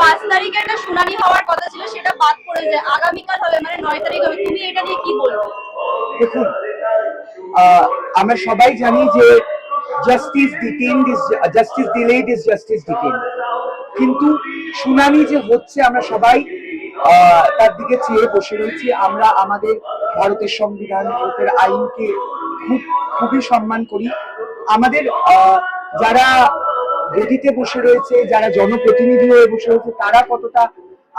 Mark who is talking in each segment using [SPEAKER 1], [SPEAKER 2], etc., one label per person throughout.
[SPEAKER 1] পাঁচ তারিখে একটা শুনানি হওয়ার কথা ছিল, সেটা বাদ পড়ে যায়। আগামীকাল হবে মানে নয় তারিখ হবে। তুমি এটা নিয়ে কি
[SPEAKER 2] দেখুন আমরা সবাই জানি যে justice is justice delayed is justice detained কিন্তু শুনানি যে হচ্ছে, আমরা সবাই তার দিকে চেয়ে বসে রয়েছি। আমরা আমাদের ভারতের সংবিধান, ভারতের আইনকে খুব, খুবই সম্মান করি। আমাদের যারা গদিতে বসে রয়েছে, যারা জনপ্রতিনিধি হয়ে বসে রয়েছে, তারা কতটা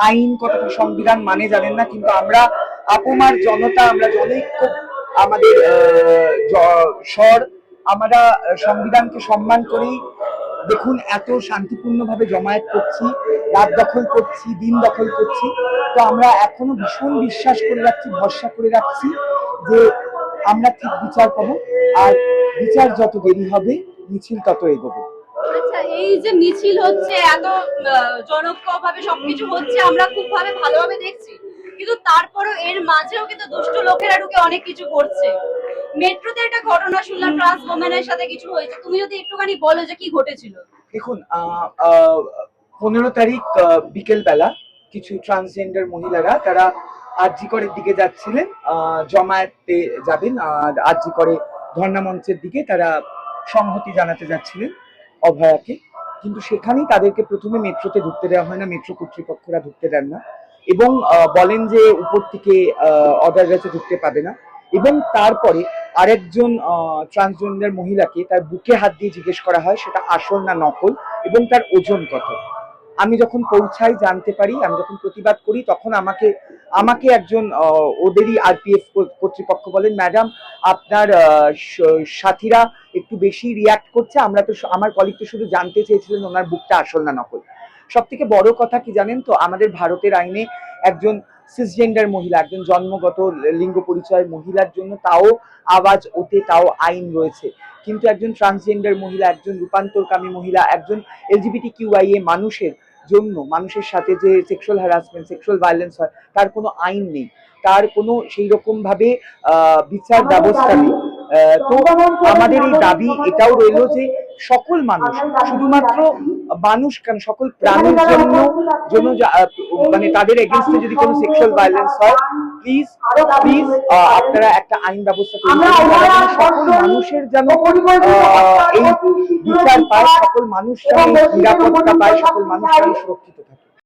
[SPEAKER 2] আইন, কতটা সংবিধান মানে জানেন না, কিন্তু আমরা আপমার জনতা, আমরা জনৈক্য, আমাদের স্বর, আমরা সংবিধানকে সম্মান করি দেখুন এত শান্তিপূর্ণভাবে জমায়েত করছি, রাত দখল করছি, দিন দখল করছি। তো আমরা এখনও ভীষণ বিশ্বাস করে রাখছি, ভরসা করে রাখছি যে আমরা ঠিক বিচার পাবো। আর বিচার যত দেরি হবে, মিছিল তত এগোবে।
[SPEAKER 1] এই যে মিছিল হচ্ছে এত জনক্য ভাবে সবকিছু হচ্ছে আমরা খুব ভাবে ভালোভাবে দেখছি। কিন্তু তারপরেও এর মাঝেও কিন্তু দুষ্ট লোকেরা ঢুকে অনেক কিছু করছে। মেট্রোতে একটা ঘটনা শুনলাম ট্রান্স ওমেনের সাথে কিছু হয়েছে। তুমি যদি একটুখানি বলো যে কি ঘটেছিল।
[SPEAKER 2] দেখুন পনেরো তারিখ বিকেল বেলা কিছু ট্রান্সজেন্ডার মহিলারা তারা আরজি করের দিকে যাচ্ছিলেন আহ, জমায়েতে যাবেন আর আরজি করে ধর্ণা মঞ্চের দিকে তারা সংহতি জানাতে যাচ্ছিলেন। অভয়াকে। কিন্তু সেখানেই তাদেরকে প্রথমে মেট্রোতে ঢুকতে দেওয়া হয় না, মেট্রো কর্তৃপক্ষরা ঢুকতে দেন না। এবং বলেন যে উপর থেকে অর্ডার গেছে ঢুকতে পাবে না। এবং তারপরে আরেকজন ট্রান্সজেন্ডার মহিলাকে তার বুকে হাত দিয়ে জিজ্ঞেস করা হয়, সেটা আসল না নকল, এবং তার ওজন কত? আমি যখন পৌঁছাই জানতে পারি, আমি যখন প্রতিবাদ করি, তখন আমাকে আমাকে একজন ওদেরই আরপিএফ কর্তৃপক্ষ বলেন, ম্যাডাম, আপনার সাথীরা একটু বেশি রিয়াক্ট করছে আমরা তো আমার কলিগ তো শুধু জানতে চেয়েছিলেন ওনার বুকটা আসল না নকল। সব থেকে বড় কথা কি জানেন তো আমাদের ভারতের আইনে একজন সিসজেন্ডার মহিলা একজন জন্মগত লিঙ্গ পরিচয় মহিলার জন্য তাও আওয়াজ ওতে তাও আইন রয়েছে। কিন্তু একজন ট্রান্সজেন্ডার মহিলা একজন রূপান্তরকামী মহিলা একজন এলজিবিটি কিউআই এ মানুষের জন্য মানুষের সাথে যে সেক্সুয়াল হ্যারাসমেন্ট সেক্সুয়াল ভায়োলেন্স হয় তার কোনো আইন নেই। তার কোনো সেই রকম ভাবে আহ, বিচার ব্যবস্থা নেই। তো আমাদের এই দাবি এটাও রইল যে সকল মানুষ শুধুমাত্র মানুষ কেন সকল প্রাণীর জন্য জন্য মানে তাদের এগেনস্টে যদি কোনো সেক্সুয়াল ভায়োলেন্স হয় প্লিজ প্লিজ আপনারা একটা আইন ব্যবস্থা সকল মানুষের যেন এই বিচার পায় সকল মানুষ যেন নিরাপত্তা পায় সকল মানুষ যেন সুরক্ষিত থাকে।